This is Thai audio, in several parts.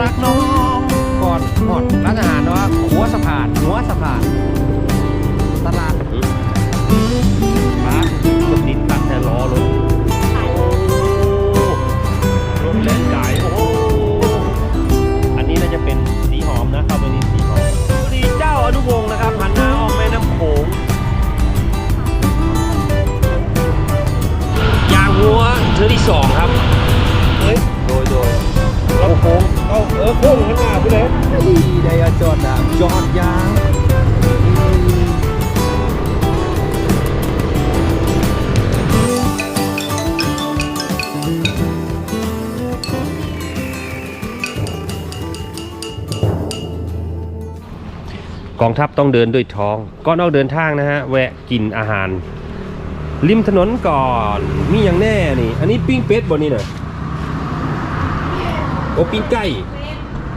รักน้องก่อนหอดร้านอาหารว่าหัวสะพานหัวสะพานตลาดร้านคนดินตั้งแต่ล้อรถรถเล่นไก่โอ้โหอันนี้น่าจะเป็นสีหอมนะเข้าไปนี่สีหอมดีเจ้าอนุวงศ์นะครับหันหน้าออกแม่น้ำโขงยางหัวเธอที่สองครับเฮ้ยโดยโดยราโค้ง เอาเออโค้งข้างหน้าไปเลยได้ยจอดอะจอดยางกองทัพต้องเดินด้วยท้องก่อนอกเดินทางนะฮะ แวะกินอาหาร ริมถนนก่อน มีอย่างแน่นี่ อันนี้ปิ้งเป็ดบนนี่น่ะ โอ้ปิ้งไก่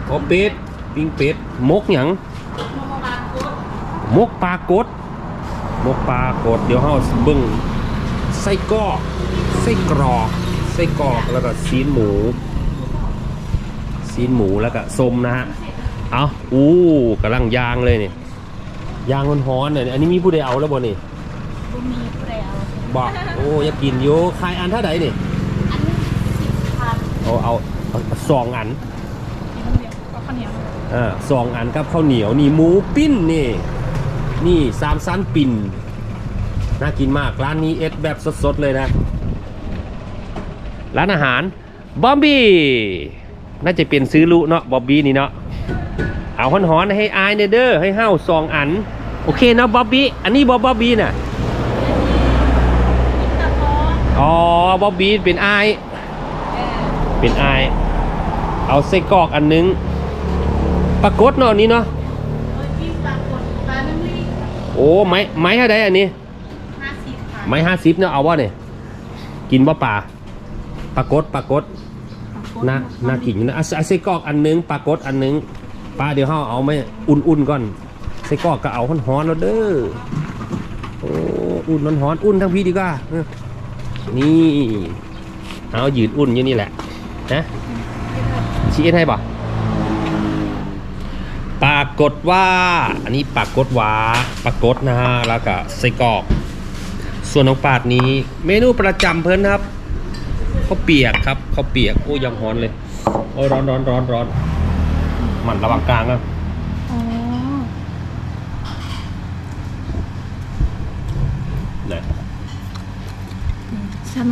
โอ้เป็ดปิ้งเป็ดมกหยังมกปลากดมกปลากดเดี๋ยวเฮาเบิ่งไส้กรอกไส้กรอกไส้กรอกแล้วก็ซีนหมูซีนหมูแล้วก็ส้มนะฮะเอาอู้กำลังยางเลยนี่ยางมันฮ้อนเลยอันนี้มีผู้ใดเอาแล้วบ่นี่บุมีเปรี้ยวบอกโอ้อยากกินอยู่ขายอันเท่าไหร่นี่อันสิบพันเอาเอาเอา สองอันกินเดียวก็ข้าวเหนียวอ่าสองอันกับข้าวเหนียวนี่หมูปิ้นนี่นี่สามสั้นปิ่นน่ากินมากร้านนี้เอ็ดแบบสดๆเลยนะ ร้านอาหารบอมบี้น่าจะเป็นซื้อลุเนาะบอบบี้นี่เนาะเอาหอนๆให้อายเนเด้อให้เฮ้าสองอัน โอเคเนาะบอบบี้อันนี้บอบบอบบี้น่ะตะโพนอ๋อบอบบี้เป็นอายเป็นอาย เอาไส้กรอกอันนึงปรากฏเนาะอันนี้เนาะเออจิ้มปลากดปลานึ่งลี่โอ้ไม้ไม้เท่าไดอันนี้ห้าสิบค่ะไม้ห้าสิบเนาะเอาวะเนี่ยกินบ่ป่าปรากฏปรากฏน่าน่ากินอยู่นะอะอะไส้กรอกอันนึงปรากฏอันนึงป้าเดี๋ยวเฮาเอาไม่อุ่นๆก่อนไส้กรอกก็เอาฮ้อนๆแล้วเด้อโอ้อุ่นร้อนๆอุ่นทั้งพี่ดีกว่าเออนี่เอายืนอุ่นอยู่นี่แหละนะ ชี้ให้ป่ะปรากฏว่า อันนี้ปรากฏว่าปรากฏนะฮะ แล้วก็ไส้กรอก ส่วนของปาดนี้ เมนูประจำเพิ่นครับข้าวเปียกครับข้าวเปียก โอ้ยังร้อนเลย โอ้ยร้อนร้อนร้อนร้อนมันระวังกลางนะอ๋อนะใช่ไหม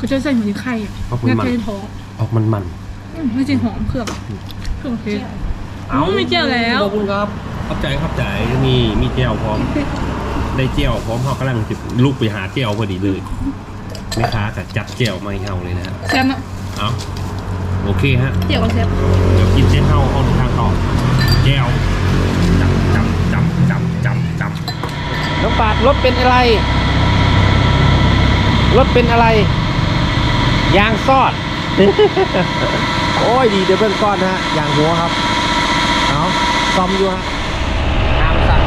ก็จะใส่หมูไข่อะงาไข่ท้องออกมันมันอืม ไม่ใช่หอมเครื่องเครื่องเทศเอาไม่เจียวแล้ว ขอบคุณครับขอบใจขอบใจนี่มีเจียวพร้อม ได้เจียวพร้อมเขากำลังจะลุกไปหาเจียวพอดีเลยแม่ค้าก็จัดเจียวมาให้เฮาเลยนะฮะแซ่บเนาะเอาโอเคฮะเดี๋ยวก็แซ่บเดี๋ยวกินเส้นเท่าเอาทางต่อแก้วจับจับจับจับจับจับน้องปาดรถเป็นอะไรรถเป็นอะไร ยางซอด โอ้ยดีเดี๋ยวเบื้องก้อนฮะอย่างหัวครับเอาซ่อมอยู่ฮะน้ำสั่น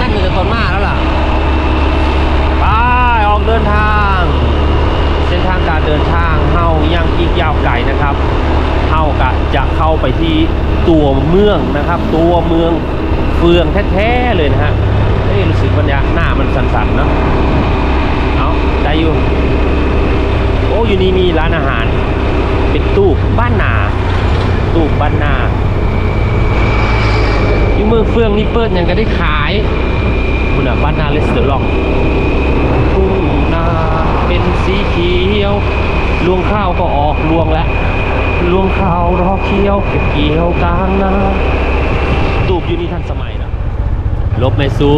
นั่นมีแต่ต้นมาแล้วล่ะไปออกเดินทาง เส้นทางการเดินทางเฮายังอีกยาวไกลนะครับเฮากะจะเข้าไปที่ตัวเมืองนะครับ ตัวเมืองเฟืองแท้ๆเลยนะฮะเอ้ยรู้สึกมันยหน้ามันสั่นๆเนอะเอาได้อยู่โอ้อยู่นี่มีร้านอาหาร เป็นตู้บ้านนา ตู้บ้านนาอยู่เมืองเฟืองนี่เปิดยังก็ได้ขายคุณอะบ้านนาเลสเตอร์ล็อกทุ่งนาเป็นสีเขียวลวงข้าวก็ออกลวงแล้วลวงข้าวรอเคี้ยวเก็บเกี่ยวกลางนาตูบอยู่นี่ทันสมัยนะลบไม่สู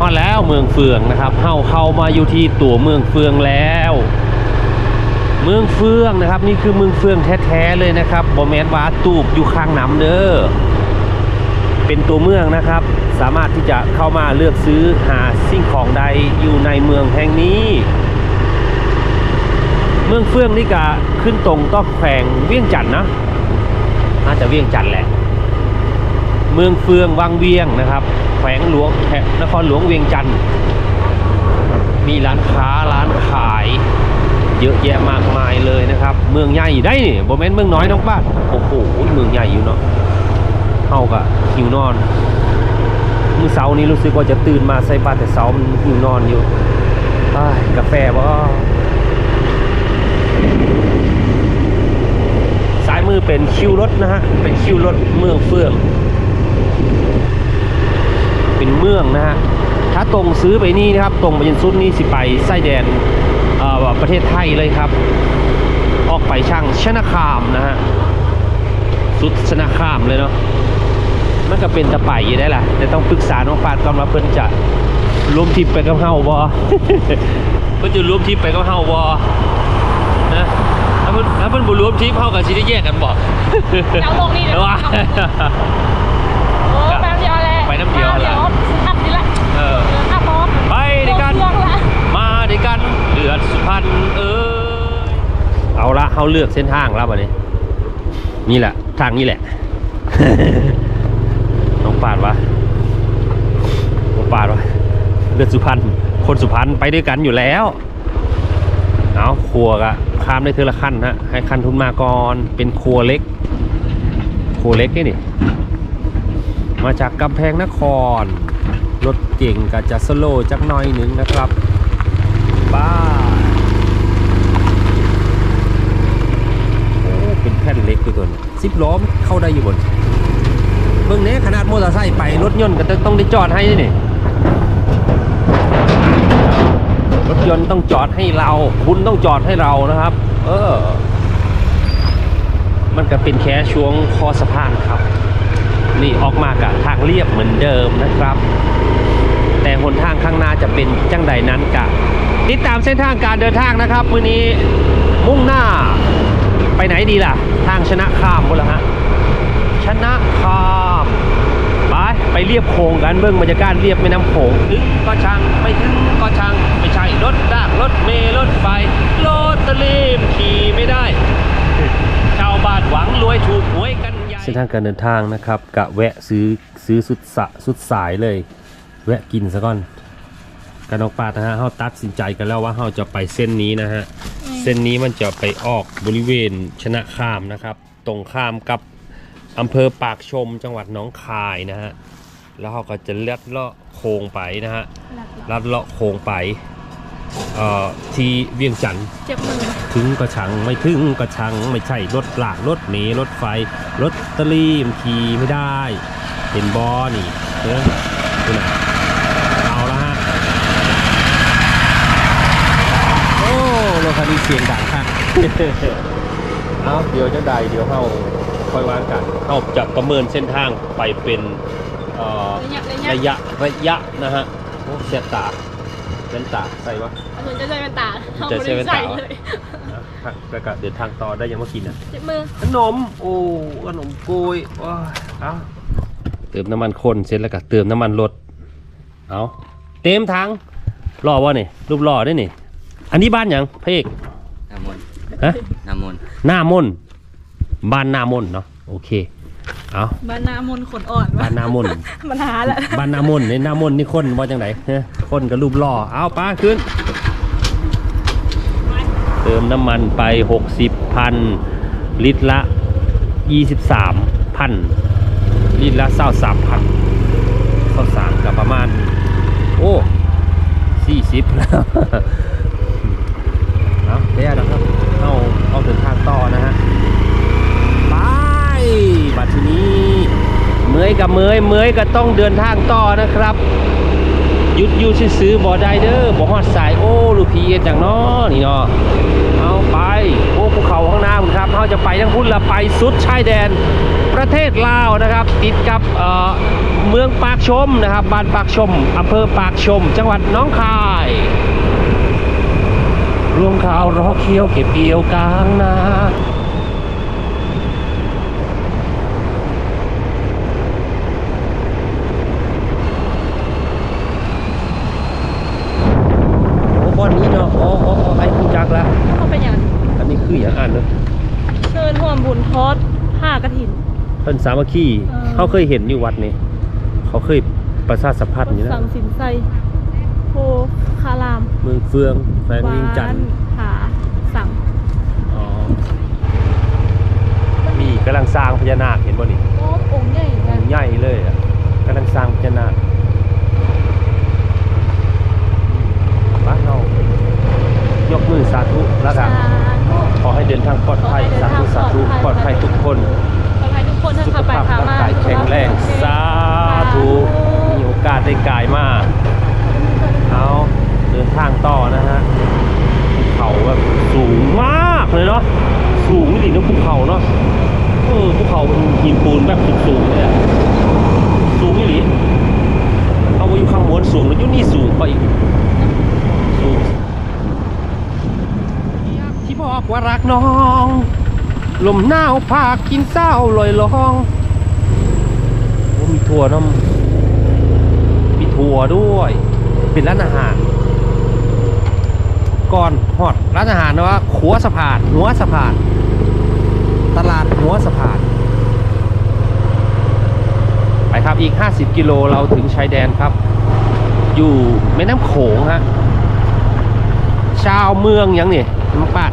ฮอดแล้วเมืองเฟืองนะครับเฮาเข้ามาอยู่ที่ตัวเมืองเฟืองแล้ว เมืองเฟืองนะครับ นี่คือเมืองเฟืองแท้ๆเลยนะครับบอแมนวาตูบอยู่ข้างน้ำเด้อเป็นตัวเมืองนะครับ สามารถที่จะเข้ามาเลือกซื้อหาสิ่งของใดอยู่ในเมืองแห่งนี้ เมืองเฟืองนี่ก็ขึ้นตรงก็แขวงเวียงจันทน์นะน่าจะเวียงจันทน์แหละ เมืองเฟืองวังเวียงนะครับ แขวงหลวงแขนครหลวงเวียงจันทน์มีร้านค้าร้านขาย เยอะแยะมากมายเลยนะครับ เมืองใหญ่ได้นี่โมเมนเมืองน้อยน้องป้าโอ้โหเมืองใหญ่อยู่เนาะเฮากะหิวนอนมื้อเช้านี้รู้สึกว่าจะตื่นมาใส่บาตรแต่เช้ามันหิวนอนอยู่อ้กาแฟบ่สายมือเป็นคิวรถนะฮะเป็นคิวรถเมืองเฟื่อง เป็นเมืองนะฮะ ถ้าตรงซื้อไปนี่นะครับ ตรงไปยันสุดนี่สิไปไส้แดนเอ่อประเทศไทยเลยครับ ออกไปช่างชนะคามนะฮะสุดชนะคามเลยเนาะมันก็เป็นตะไปอยู่ได้ล่ะแต่ต้องปรึกษาน้องปาดก่อนว่าเพิ่นจะรวมทิปไปกับเฮาบ่เพิ่นจะรวมทิปไปกับเฮาบ่นะถ้าเพิ่นถ้าเพิ่นบ่รวมทิปเฮาก็สิได้แยกกันบ่เอาลงนี่เอนะ กันเดือดสุพรรณเออเอาละเขาเลือกเส้นทางแล้ววันนี้ นี่แหละ ทางนี้แหละ น้องปาดวะน้องปาดวะเลือดสุพรรณคนสุพรรณไปด้วยกันอยู่แล้วเอาครัวกะข้ามได้เทอละขั้นฮะให้ขั้นทุนมาก่อนเป็นครัวเล็ก ครัวเล็กนี่นี่มาจากกำแพงนครรถเก่งก็จะสโลจักหน่อยหนึ่งนะครับ บ้าโอ้เป็นแผ่นเล็กอยู่ตัวนี้สิบล้อมเข้าได้อยู่บนเบื้องนี้ขนาดมอเตอร์ไซค์ไปรถยนต์ก็ต้องได้จอดให้นี่รถยนต์ต้องจอดให้เรา คุณต้องจอดให้เรานะครับ เออ มันก็เป็นแค่ช่วงคอสะพานครับ นี่ออกมากะทางเรียบเหมือนเดิมนะครับ แต่หนทางข้างหน้าจะเป็นจังใดนั้นกะ ติดตามเส้นทางการเดินทางนะครับมื้อนี้มุ่งหน้าไปไหนดีล่ะ ทางชนะข้ามบุละฮะชนะข้ามไปไปเรียบโขงกันเบื้องบรรยากาศเรียบแม่น้ำโขงถึงก็ช่างไม่ถึงก็ช่างไม่ใช่รถดากรถเมล์รถไฟรถตะลีมขี่ไม่ได้ ชาวบ้านหวังรวยถูกหวยกันใหญ่เส้นทางการเดินทางนะครับกะแวะซื้อซื้อสุดสะสุดสายเลย แวะกินซะก่อน กันออกปาดนะฮะเขาตัดสินใจกันแล้วว่าเขาจะไปเส้นนี้นะฮะ เส้นนี้มันจะไปออกบริเวณชนะข้ามนะครับ ตรงข้ามกับอำเภอปากชมจังหวัดหนองคายนะฮะ แล้วเขาก็จะลัดเลาะโค้งไปนะฮะ ลัดเลาะโค้งไปเอ่อที่เวียงจันทร์ เจ็บมือถึงก็ชังไม่ถึงก็ชังไม่ใช่รถลากรถเมล์รถไฟรถตะลีมนขี่ไม่ได้ เห็นบอนี่เออดูนะเอาละฮะ โอ้ รถคันนี้เสียงดังค่ะเอาเดี๋ยวจะได้เดี๋ยวเข้าค่อยวางกันเข้าจะประเมินเส้นทางไปเป็นเอ่อระยะระยะระยะระยะนะฮะโอ้เสียตาเส้นตาใส่วะเอาถึงจะใส่แว่นตาเอาจะไม่ใส่แว่ได้นใส่ตาเลยนะแล้วก็เดินทางต่อได้ยังเมื่อกี้นะเจ็บมือขนมโอ้ขนมโกยว้าเอาเติมน้ำมันคนเสร็จแล้วก็เติมน้ำมันรถเอาเต็มถังรอวะนี่รูปรอได้นี่ อันนี้บ้านหยังพระเอกน้ำมนต์ฮะน้ำมนต์หน้ามนต์บ้านหน้ามนต์เนาะโอเคเอาบ้านนามนขนอ่อนบ้านหน้ามนต์มันหาแหละบ้านหน้ามนต์ในหน้ามนต์นี่คนว่าจังไหนฮะคนกับรูปรอเอาป้าขึ้น เติมน้ำมันไป 60พันลิตรละ 23พันลิตรละ23พันข้าวสารกับประมาณ โอ้40แล้ว เอาเดี๋ยวนะครับเอาเอาเดินทางต่อนะฮะไปบัดทีนี้เมยกับเมยเมยก็ต้องเดินทางต่อนะครับหยุดอยู่ซื้อๆบ่ได้เด้อบ่ฮอดสายโอ้ลูกพีเอ็ดจังเนาะนี่เนาะเอาไปโอ้ภูเขาข้างหน้าคุณครับเราจะไปทั้งพุ่นละไปสุดชายแดน ประเทศลาวนะครับ ติดกับเอ่อเมืองปากชมนะครับบ้านปากชมอำเภอปากชม จังหวัดหน้องคาย รวงข่าวรอเคี้ยวเก็บเกี่ยวกลางนาโอ้บอนนี้เนาะอ๋ออ๋ออ๋อไอ้ผู้จักละเขาเป็นอย่างอันนี้คืออย่างอ่านเนอะเชิญห่วมบุญทอดผ้ากระถินเพิ่นสามัคคีเออเขาเคยเห็นอยู่วัดนี้เขาเคยประชาสัมพันธ์อยู่นะสั่งสินไซโพ คารามเมืองเฟืองแฟงเวีงจันทร์าสังอ๋อมีกำลังสร้างพญานาคเห็นบ่นี่โอ้องใหญ่กัองใหญ่เลยอะกำลังสร้างพญานาคบ้านเรายกมือสาธุแล้วกันขอให้เดินทางปลอดภัยสาธุสาธุปลอดภัยทุกคนปลอดภัยทุกคนสุขไภาพขบร่างมากายแข็งแรง สาธุ มีโอกาสได้กายมาก น้อง ลมหนาวพากินเศร้าลอยลองโอ้มีถั่วน้ำมีถั่วด้วย เป็นร้านอาหาร ก่อนฮอดร้านอาหารนะว่าขัวสะพานหัวสะพาน ตลาดหัวสะพาน ไปครับอีก 50 กิโลเราถึงชายแดนครับ อยู่แม่น้ำโขงฮะชาวเมืองยังนี่น้องปาด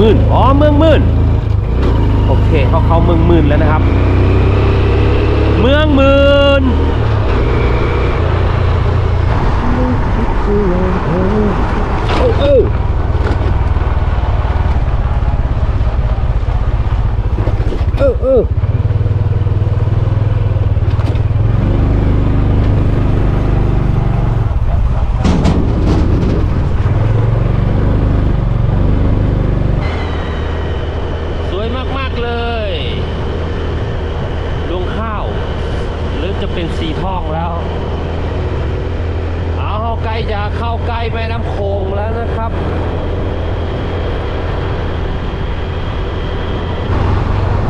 มื่นอ๋อเมืองมื่นโอเคเขาเข้าเมืองมื่นแล้วนะครับ เมืองมื่นโอ้โอ้เออเออ สวยมาก ๆ เลยดวงข้าวเริ่มจะเป็นสีทองแล้ว เอาใกล้จะเข้าใกล้แม่น้ำโขงแล้วนะครับ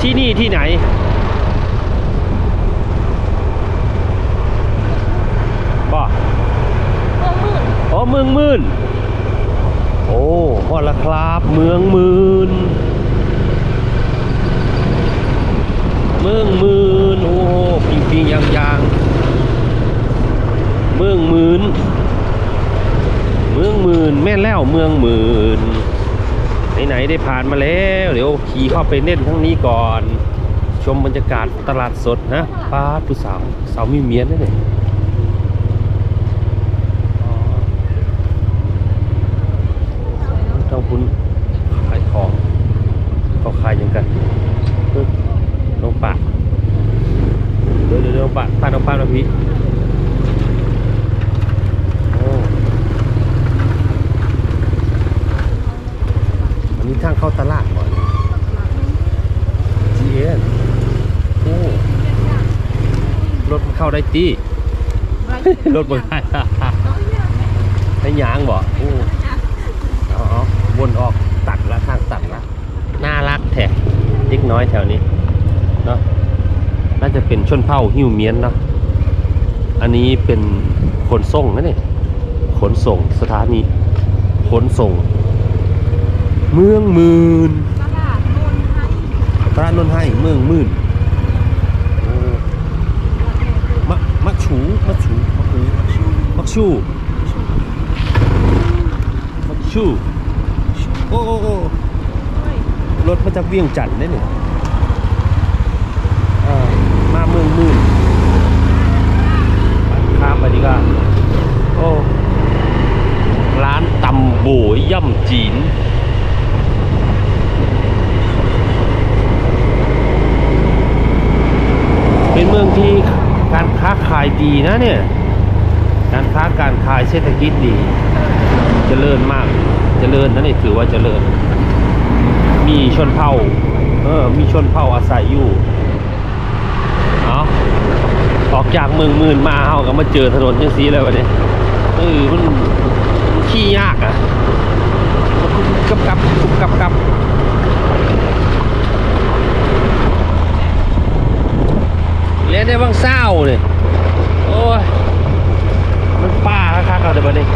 ที่นี่ที่ไหน บ่ เมืองมื่น โอ้พอละครับเมืองมื่น เมืองมื่น โอ้โหปิงปิงยางยางเมืองมื่น เมืองมื่นแม่นแล้วเมืองมื่นไหนๆได้ผ่านมาแล้ว เดี๋ยวขี่เข้าไปเล่นทั้งนี้ก่อน ชมบรรยากาศตลาดสดนะป้าผู้สาวสาวมีเมียนนะเนี่ย ทางคุณขายของเขาขายยังกันเฮ้ยน้องปากเดี๋ยวเดี๋ยวน้องปากปาน้องปากนะพี่โอ้อั นนี้ทางเข้าตลาดก่อน GN โอ้รถมันเข้าได้ตีรถบนได้ให้ยางบ่โอ้เอาเอาวนออกตัดละทางตัดละน่ารักแท้เล็กน้อยแถวนี้เนาะน่าจะเป็นชนเผ่าฮิวเมียนเนาะอันนี้เป็นขนส่งนะเนี่ยขนส่งสถานีขนส่ง เมืองหมื่นตลาดนนท์ไทยตราดนนท์ให้เมืองหมื่นโอ้มะมะฉูมะฉูมะฉูมะชูมะชูโอ้โอ้โอ้รถมาจากเวียงจันทน์ได้เนี่ยอ่ามาเมืองมื่นข้ามไปดีกว่าโอ้ร้านตำโบยย่ำจีนเป็นเมืองที่การค้าขาย ดีนะเนี่ย การค้าการขายเศรษฐกิจดีเจริญมากเจริญนะนี่ถือว่าเจริญ มีชนเผ่าเออมีชนเผ่าอาศัยอยู่เอาออกจากเมืองมื่นมาเฮาก็มาเจอถนนจังซีเลยวันนี้เออมันขี้ยากอะ่ะกับกับกับกับเล่นได้บ้างเศร้าเนี่ย ยมันป้าคักๆเอาเดี๋ยวบัดนี้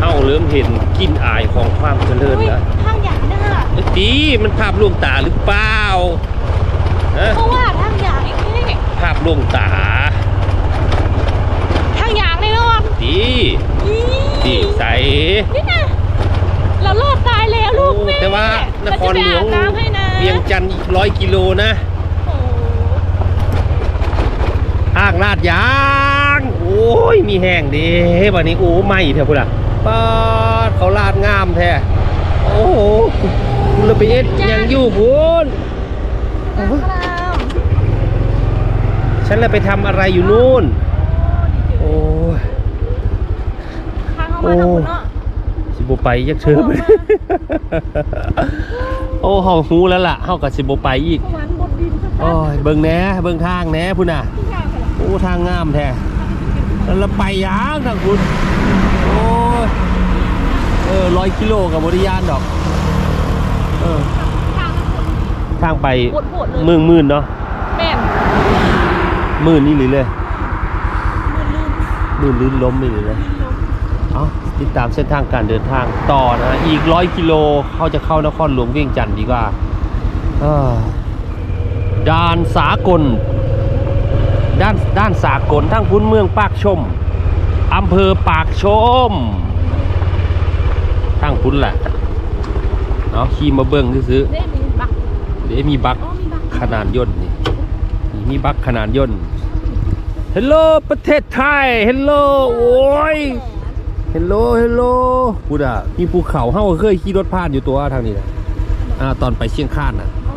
เอ้าเริ่มเห็นกลินอายของความเจริญอุ้ยแล้วห้างใหญ่น่ะเอ้ยตีมันภาพลวงตาหรือเปล่าฮะ เพราะว่าทางยางไอ้นี่ ภาพลวงตา ทางยางแน่นอน ตี นี่ ตีใส นี่นะเรารอดตายแล้วลูกแม่ แต่ว่านครหลวง เราจะไปอาบน้ำให้นะ เวียงจันทร์ อีกร้อยกิโลนะโอ้ห้างลาดยาง โอ้ย มีแห้งดีวันนี้ โอ้ไม่เถอะพุ่นอะป้าดเขาลาดงามแท้ โอ้โหคุณเราไปเอ็ดยังอยู่พุ่นน้ำครามฉันเลยไปทำอะไรอยู่นู่น โอ้ยทางเข้ามาทางคุณเนาะสิบไปยักเชิญ โอ้เฮาฮู้แล้วล่ะเฮากับสิบไปอีกประมาณบนดินสักโอ้ยเบิ่งแหน่เบิ่งทางแหน่พุ่นน่ะที่ทางไปแล้วโอ้ทางงามแท้แล้วเราไปยางทางคุณโอ้ยเออร้อยกิโลกับบริยานดอกเออทางนั้นทางไปปวดปวดเลยเมืองมื่นเนาะแม่นมื่นนี่หรือเลยลื่นลื่นมื่นลื่นล้มนี่หรือเลยลื่นลงเอา ติดตามเส้นทางการเดินทางต่อนะอีกร้อยกิโลเขาจะเข้านครหลวงเวียงจันทร์ดีกว่าเอ้อด่านสากล ด้านด้านสากลทั้งพื้นเมืองปากชมอำเภอปากชมทั้งพุ้นแหละเนาะขี่มาเบิ้งซื้อเด้มีบักๆเดี๋ยวมีบักขนาดย่นนี่มีบักขนาดย่นเฮลโลประเทศไทยเฮลโลโอ้ย เฮลโลเฮลโลพูดอะมีภูเขาเฮาเคยขี่รถผ่านอยู่ตัวทางนี้นะอ่าตอนไปเชียงคานนะอ๋อ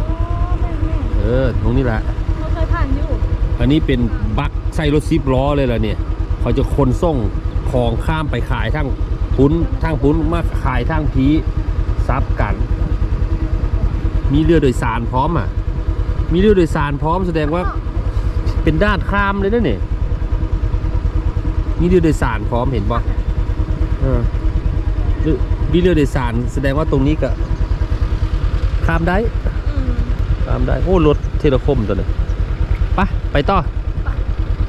แม่นแม่นเออตรงนี้แหละเขาเคยผ่านอยู่อันนี้เป็นบักใส่รถซิปล้อเลยล่ะเนี่ยเขาจะคนส่งของข้ามไปขายทางพุ้นทางพุ้นมาขายทางพีซับกัน มีเรือโดยสารพร้อมอะ มีเรือโดยสารพร้อมแสดงว่า เป็นด้านข้ามเลยนะเนี่ยมีเรือโดยสารพร้อมเห็นปะเออหรือมีเรือโดยสารแสดงว่าตรงนี้ก็ข้ามได้อืมตามได้ โอ้รถเทเลคมตัวนี้ไปไปต่อ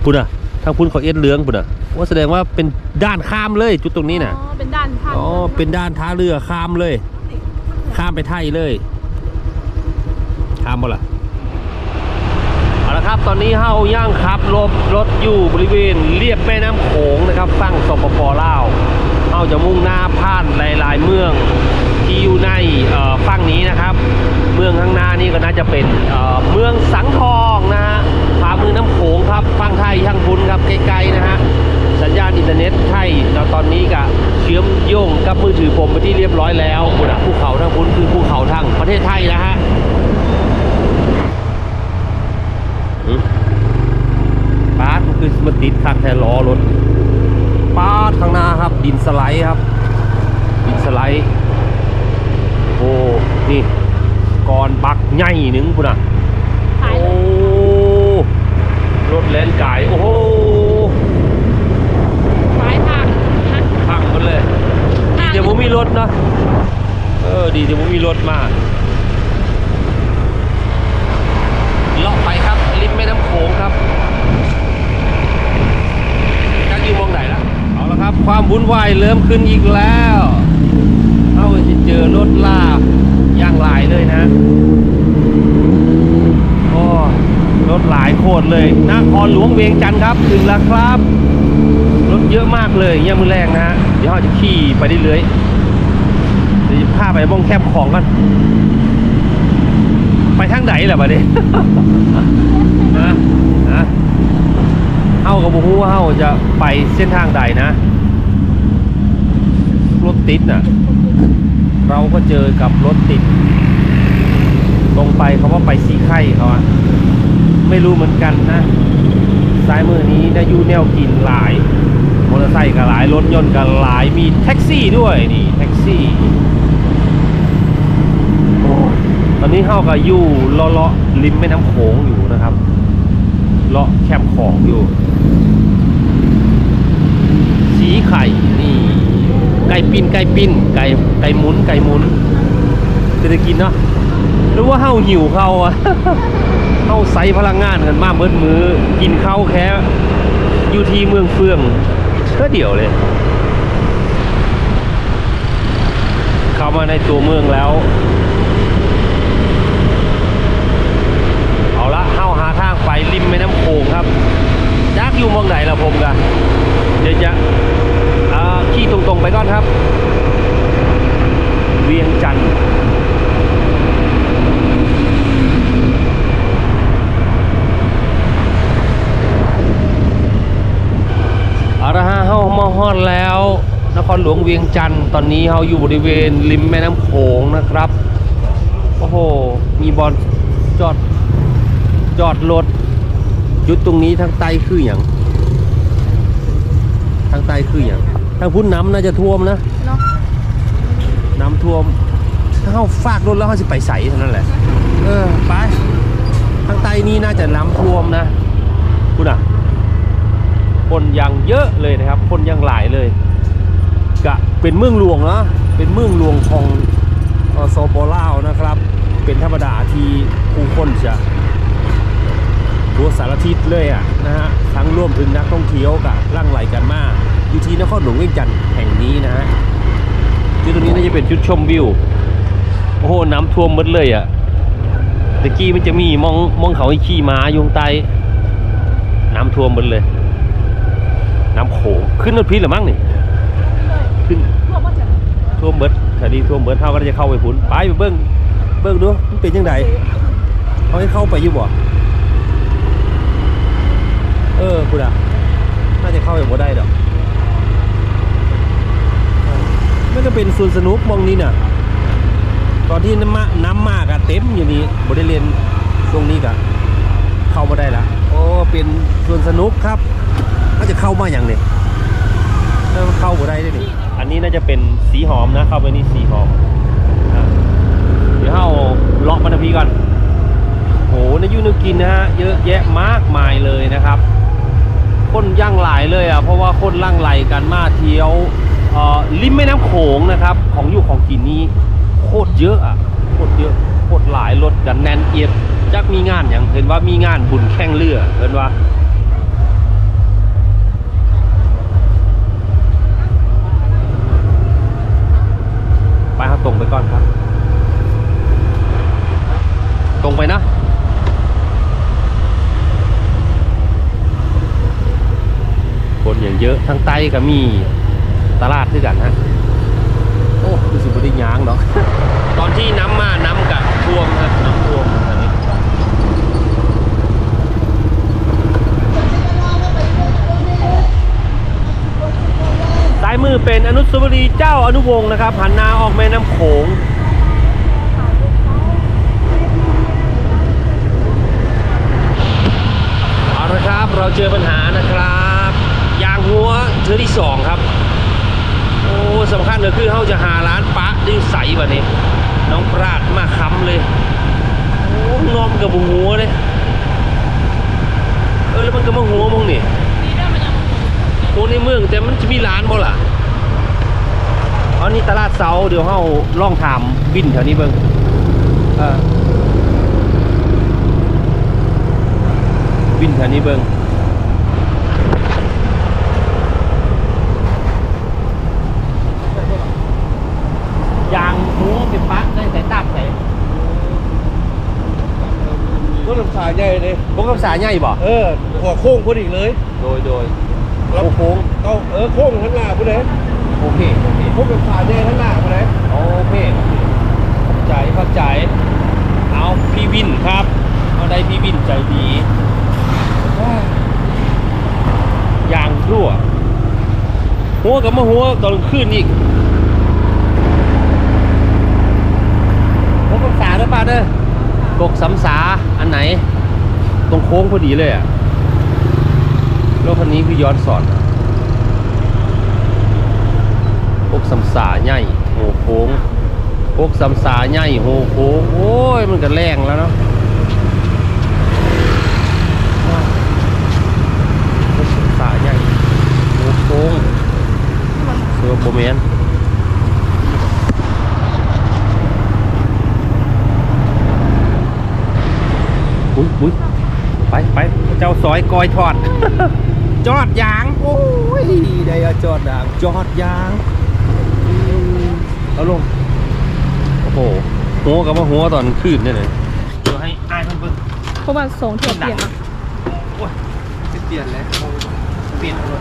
พุ่นอะทางพุ่นเขาเอ็นเหลืองพุ่นอะว่าแสดงว่าเป็นด้านข้ามเลยจุดตรงนี้น่ะอ๋อเป็นด้านทางอ๋อเป็นด้านท่าเรือข้ามเลย ข้ามไปไทยเลย ข้ามบ่ล่ะเอาละครับตอนนี้เฮาย่างขับรถรถอยู่บริเวณเรียบแม่น้ำโขงนะครับฝั่งสปปลาวเฮาจะมุ่งหน้าผ่านหลายๆ เมืองที่อยู่ในเอ่อฝั่งนี้นะครับ เมืองข้างหน้านี้ก็น่าจะเป็นเอ่อเมืองสังทองนะฮะขวามือน้ำโขงครับฝั่งไทยทางพุ้นครับไกลๆนะฮะสัญญาณอินเทอร์เน็ตไทยเราตอนนี้ก็เชื่อมโยงกับมือถือผมไปที่เรียบร้อยแล้วบนภูเขาทางพุ้นคือภูเขาทางประเทศไทยนะฮะอืมปาดมันคือมันติดคักแทนล้อรถ ปาดข้างหน้าครับ ดินสไลด์ครับ ดินสไลด์โอ้นี่ก่อนบักใหญ่หนึ่งพุ่นอะขายโอ้รถแล่นไก่โอ้โหขายทางนะพังหมดเลยดีเดี๋ยวผมมีรถเนอะเออดีเดี๋ยวผมมีรถมาเลาะไปครับริมแม่น้ำโขงครับจักอยู่มองไหนละเอาละ ครับ ความวุ่นวายเริ่มขึ้นอีกแล้วเอาจะเจอรถลากอย่างหลายเลยนะโอ้รถหลายโคตรเลยนครหลวงเวียงจันทร์ครับถึงแล้วครับ รถเยอะมากเลยเยี่ยมือแรงนะฮะเดี๋ยวเราจะขี่ไปได้เลยๆเดี๋ยวจะพาไปบ้องแคบของกันไปทางไหนแหละบัดนี้นะนะเฮากับบูฮู้เฮาจะไปเส้นทางใดนะ รถติดน่ะ เราก็เจอกับรถติด ตรงไปเขาว่าไปสีไข่เขาอะไม่รู้เหมือนกันนะซ้ายมือนี้นะยูแนวกินหลายมอเตอร์ไซค์ก็หลายรถยนต์ก็หลายมีแท็กซี่ด้วยนี่แท็กซี่ตอนนี้เข้ากับยู่เลาะเลาะริมแม่น้ำโขงอยู่นะครับเลาะแคมของอยู่ สีไข่นี่ ไก่ปิ้นไก่ปิ้นไก่ไก่หมุนไก่หมุนจะได้กินเนาะหรือว่าเฮาหิวเขาอะเฮาใสพลังงานกันมากเบิ้ลมือกินข้าวแค่อยู่ที่เมืองเฟืองเพื่อเดียวเลย เข้ามาในตัวเมืองแล้ว เอาละเข้าหาทางไปริมแม่น้ำโขงครับจักอยู่มองไหนล่ะผมกะเดี๋ยวจะ ขี่ตรงๆไปก่อนครับ เวียงจันทร์เอาละฮะเฮามาฮอดแล้ว นครหลวงเวียงจันทร์ตอนนี้เฮาอยู่บริเวณริมแม่น้ำโขงนะครับโอ้โหมีบอลจอดจอดรถหยุดตรงนี้ทางใต้คืออย่างทางใต้คืออย่าง ทางพุ่นน้ำน่าจะท่วมนะเนาะน้ำท่วมถ้าเขาฝากรถแล้วเขาจะไปใสเท่านั้นแหละ เออไปทางใต้นี้น่าจะน้ำท่วมนะคุณอะคนยังเยอะเลยนะครับ คนยังหลายเลยกะเป็นเมืองหลวงนะเป็นเมืองหลวงของเอ่อสปลาวนะครับ เป็นธรรมดาที่ผู้คนจะรัวสารทิศเลยอะนะฮะทั้งร่วมถึงนักท่องเที่ยวกับร่างไหลกันมาก อยู่ที่นครหลวงเวียงจันทร์แห่งนี้นะฮะจุดตรงนี้น่าจะเป็นจุดชมวิว โอ้โห น้ำท่วมมดเลยอะ่ะตะกี้มันจะมีมองมองเขาขี่ม้ายู่ข้างใต้น้ำท่วมหมดเลย น้ำโขงขึ้นรถพีหรือมั้งนี่ขึ้นท่วมเบิดแถวนี้ท่วมเบิดเท่าก็จะเข้าไปพุ่นไปไปเบิ้งเบิ้งดูมันเป็นยังไงเขาให้เข้าไปอยู่บ่เออคุณอะน่าจะเข้าไปบ่ได้ดอก มันก็เป็นสวนสนุกมองนี้น่ะ ตอนที่น้ำมาน้ำมากอะเต็มอยู่นี่บริเรียนช่วงนี้กะเข้ามาได้ละโอ้เป็นสวนสนุกครับน่าจะเข้ามาอย่างเนี้ถ้ามันเข้ามาได้ด้วยนี่อันนี้น่าจะเป็นสีหอมนะ เข้าไปนี่สีหอมเดี๋ยวเอาเลาะมาทางพีก่อนโหในยูนกกินนะฮะเยอะแยะมากมายเลยนะครับคนย่างหลายเลยอะเพราะว่าคนล่างไหลกันมาเที่ยว ริมแม่น้ำโขงนะครับ ของอยู่ของกินนี้โคตรเยอะอะโคตรเยอะโคตรหลายรถกันแน่นเอียดจักมีงานอย่างเห็นว่ามีงานบุญแข่งเรือเห็นว่าไปครับตรงไปก่อนครับ ตรงไปนะคนอย่างเยอะทั้งใต้ก็มี ตลาดด้วยกันฮะโอ้คือสิบได้ย้างเนาะตอนที่น้ำมาน้ำกับท่วมครับน้ำท่วมอันนี้ซ้ายมือเป็นอนุสาวรีย์เจ้าอนุวงศ์นะครับหันหน้าออกแม่น้ำโขงเอาละครับเราเจอปัญหานะครับ ยางหัวเทือที่สองครับ โอ้สำคัญก็คือเขาจะหาร้านปะดื้ใสแบบนี้ น้องปราดมาค้ำเลยโอ้งอมกับบุหัวเลยเออแล้วมันก็มาหัวมองนี่โอ้ในเมืองแต่มันจะมีร้านบ่ล่ะอานี่ตลาดเสาเดี๋ยวเขาล่องถามบินแถวนี้เบิ่งเออวินแถวนี้เบิ้งยางหมูเป็นปะได้แต่ตับใส่ รถลำสายใหญ่เลยพวกคำสาใหญ่บ่ เออหัวโค้งพอดีเลยโดยโดยโค้งโค้งเอาเออโค้งข้างหน้าพอดีโอเคโอเคโค้งลำสายใหญ่ข้างหน้าพอดีโอเคเข้าใจเข้าใจเอาพี่วินครับเอาได้พี่วินใจดียางรั่วหัวกับมาหัวตอนกลางคืนอีกพวกคำสาเด้อป้าเด้อกกสำสา นไหน ตรงโค้งพอดีเลยอะรถคันนี้คือย้อนสอนอะพวกสำสาใหญ่โหโค้งพวกสำสาใหญ่โหโค้งโอ้ยมันก็แรงแล้วเนาะพวกสำสาใหญ่โหโค้งเสือโบเมน อุ้ยอุ้ยไปไปเจ้าซอยกอยทอด จอดยาง โอ้ยได้อะจอดยางจอดยางอืมเอาลง โอ้โหหัวกับว่าหัวตอนคืนนี่เลยเดี๋ยวให้อายเพิ่นเบิ่งเพราะว่าสองเทียบเปลี่ยนอะโอ้ยจะเปลี่ยนแล้วเเปลี่ยนรถ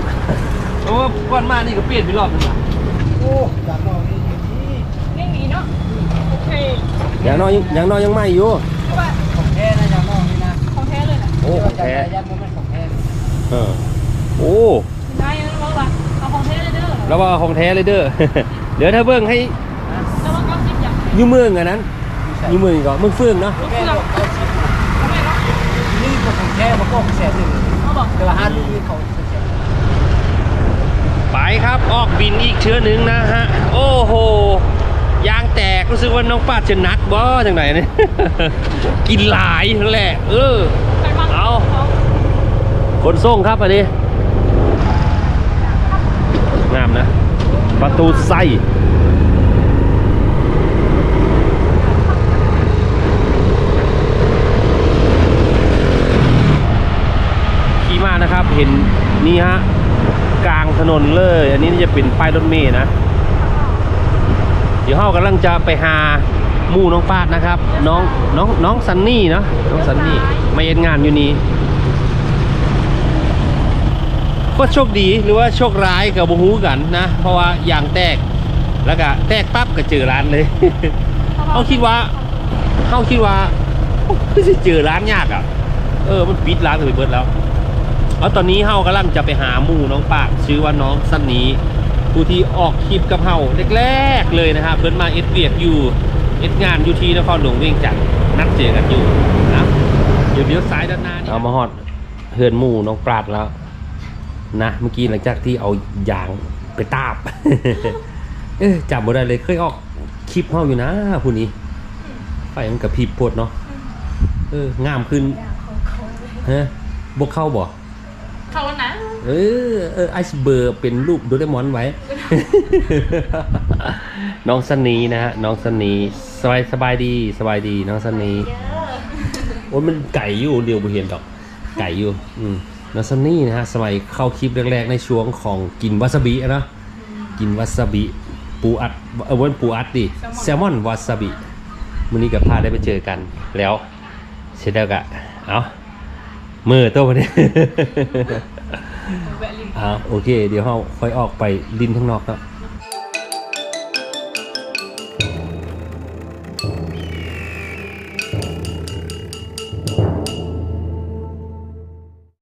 เพราะว่าก่อนมานี่ก็เปลี่ยนไปรอบนึงละโอ้จานนอกนี่อย่างนี้เร่งหนีเนาะโอเคอย่างน้อยอย่างน้อยยังไม่อยู่ อ้ของแท้ยันมันเป็นของแท้เออโอ้ได้ยังร้องว่าเอาของแท้เลยเด้อแล้วว่าของแท้เลยเด้อเดี๋ยวถ้าเบิ่งให้แล้วว่าก็คิดอย่างไรอยูเมืองอันนั้นอยูเมืองก่อนเมืองเฟื่องเนาะลูกเสือกทำไมเนาะนี่ของแท้มันก็แสนหนึ่งเขาบอกแต่ว่าห้าลูกนี่เขาแสนไปครับออกบินอีกเชื้อหนึ่งนะฮะ โอ้โหยางแตกรู้สึกว่าน้องป้าจะหนักบ่จังไหนเนี่ย กินหลายนั่นแหละ เออใครมั่งเอา ขนส่งครับอันนี้งามนะ ประตูไส้ขี่มานะครับเห็นนี่ฮะกลางถนนเลย อันนี้จะเป็นป้ายรถเมล์นะ เดี๋ยวเฮากำลังจะไปหามู่น้องปาดนะครับ น้องน้องน้องซันนี่เนาะน้องซันนี่มาเอ็นงานอยู่นี่ ก็โชคดีหรือว่าโชคร้ายกับบูฮูกันนะ เพราะว่ายางแตกแล้วก็แตกปั๊บก็เจอร้านเลยเขาคิดว่าเขาคิดว่าคือจะเจอร้านยากอะ เออมันปิดร้านไปเบิดแล้วแล้วตอนนี้เฮากำลังจะไปหาหมู่น้องปากชื่อว่าน้องสันนี้ผู้ที่ออกคลิปกับเฮาแรกๆเลยนะครับเพิ่นมาเอ็ดเวียกอยู่เอ็ดงานอยู่ที่นครหลวงเวียงจันทน์นัดเจอกันอยู่นะเดี๋ยวเลี้ยวซ้ายด้านหน้านี่เอามาฮอดเฮือนหมู่น้องปราดแล้ว นะเมื่อกี้หลังจากที่เอายางไปตาบ เอ๊ะจำบ่ได้เลยเคยออกคลิปเฮาอยู่นะผู้นี้ไฟมันกับพริบโพดเนาะเอองามขึ้นฮะบกเข้าบ่เขาวันไหนเออเออไอซ์เบอร์เป็นรูปโดเรมอนไว้ น้องสนีนะฮะน้องสนีสบายสบายดีสบายดีน้องสนีโอ้ยมันไก่อยู่เดียวบ่เห็นดอก ไก่อยู่ อืม น้องสนี่นะฮะสมัยเข้าคลิปแรกๆในช่วงของกินวาซาบิอะนะกินวาซาบิปูอัดเออเวันปูอัดดิแซลมอนวาซาบิมื้อนี้กับพาได้ไปเจอกันแล้วเสร็จแล้วกะเอามือตัวมาเนี่ยแวะริมอ่าโอเค เดี๋ยวเราค่อยออกไปลินข้างนอกเนาะ